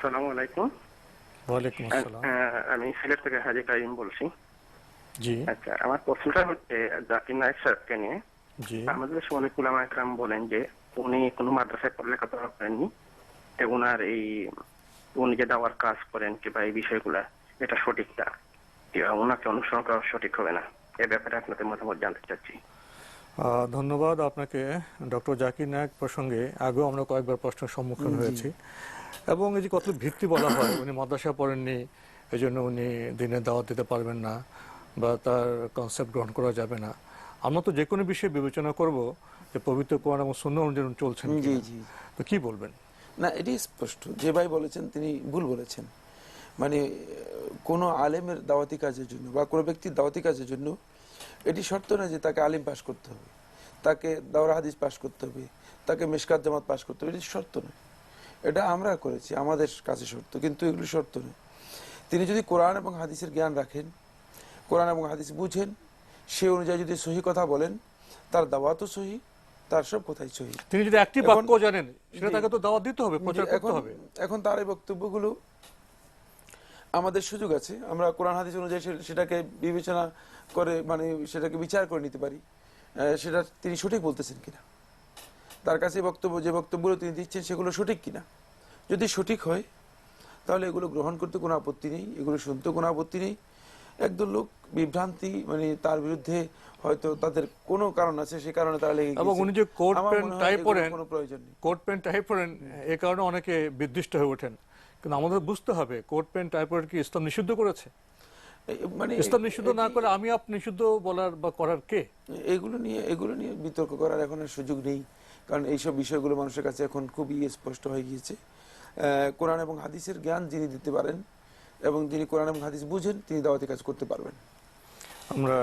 আসসালামু আলাইকুম। ওয়ালাইকুম আসসালাম। আমি সিলেট থেকে হাজি কাইম বলছি। জি। আচ্ছা আমার প্রশ্নটা হচ্ছে জাকির নায়ক সাহেবকে নিয়ে। জি। আমাদের অনেক উলামা একরাম বলেন যে উনি কোনো মাদ্রাসায় পড়ালেখা করেননি ওনার এই উনি যে দাওয়ার কাজ করেন কিংবা এই বিষয়গুলা এটা সঠিক না ওনাকে অনুসরণ করা সঠিক হবে না? এ ব্যাপারে আপনাদের মতামত জানতে চাচ্ছি। ধন্যবাদ আপনাকে ডক্টর জাকির নায়ক প্রসঙ্গে। আগেও আমরা কয়েকবার প্রশ্নের সম্মুখীন হয়েছি। এবং এই যে কত ভিত্তি বলা হয় উনি মাদ্রাসা পড়েননি এই জন্য উনি দিনে দাওয়াত দিতে পারবেন না বা তার কনসেপ্ট গ্রহণ করা যাবে না। আমরা তো যে কোনো বিষয়ে বিবেচনা করব যে পবিত্র কোরআন এবং সুন্দর অনুযায়ী চলছেন তো কি বলবেন? না এটি স্পষ্ট। যে ভাই বলেছেন তিনি ভুল বলেছেন। মানে কোনো আলেমের দাওয়াতি কাজের জন্য বা কোনো ব্যক্তির দাওয়াতি কাজের জন্য এটি শর্ত না যে তাকে আলিম পাশ করতে হবে তাকে দাওরা হাদিস পাশ করতে হবে তাকে মেশকাত জামাত পাশ করতে হবে এটি শর্ত নয়। এটা আমরা করেছি আমাদের কাছে শর্ত কিন্তু এগুলি শর্ত নয়। তিনি যদি কোরআন এবং হাদিসের জ্ঞান রাখেন কোরআন এবং হাদিস বুঝেন সে অনুযায়ী যদি সহি কথা বলেন তার দাওয়াতও সহি তার সব কথাই সহি। তিনি যদি একটি বাক্য জানেন সেটা তাকে তো দাওয়াত দিতে হবে প্রচার করতে হবে। এখন তার এই বক্তব্যগুলো আমাদের সুযোগ আছে। আমরা কোরআন হাদিস অনুযায়ী সেটাকে বিবেচনা করে মানে সেটাকে বিচার করে নিতে পারি। সেটা তিনি সঠিক বলতেছেন কিনা। তার কাছে বক্তব্য যে বক্তব্যগুলো তিনি দিচ্ছেন সেগুলো সঠিক কিনা। যদি সঠিক হয় তাহলে এগুলো গ্রহণ করতে কোনো আপত্তি নেই এগুলো শুনতে কোনো আপত্তি নেই। একদল লোক বিভ্রান্তি মানে তার বিরুদ্ধে হয়তো তাদের কোনো কারণ আছে সে কারণে তারা লেগে এবং উনি যে কোট প্যান্ট টাই পরেন কোনো প্রয়োজন নেই। কোট প্যান্ট টাই পরেন এ কারণে অনেকে বিদ্বিষ্ট হয়ে ওঠেন। কিন্তু আমাদের বুঝতে হবে কোট প্যান্ট টাই পরেন কি ইসলাম নিষিদ্ধ করেছে? মানে ইসলাম নিষিদ্ধ না করে আমি আপনি নিষিদ্ধ বলার বা করার কে? এগুলো নিয়ে এগুলো নিয়ে বিতর্ক করার এখন সুযোগ নেই। কারণ এইসব বিষয়গুলো মানুষের কাছে এখন খুবই স্পষ্ট হয়ে গিয়েছে। কোরআন এবং হাদিসের জ্ঞান যিনি দিতে পারেন এবং যিনি কোরআন এবং হাদিস বুঝেন তিনি দাওয়াতি কাজ করতে পারবেন। আমরা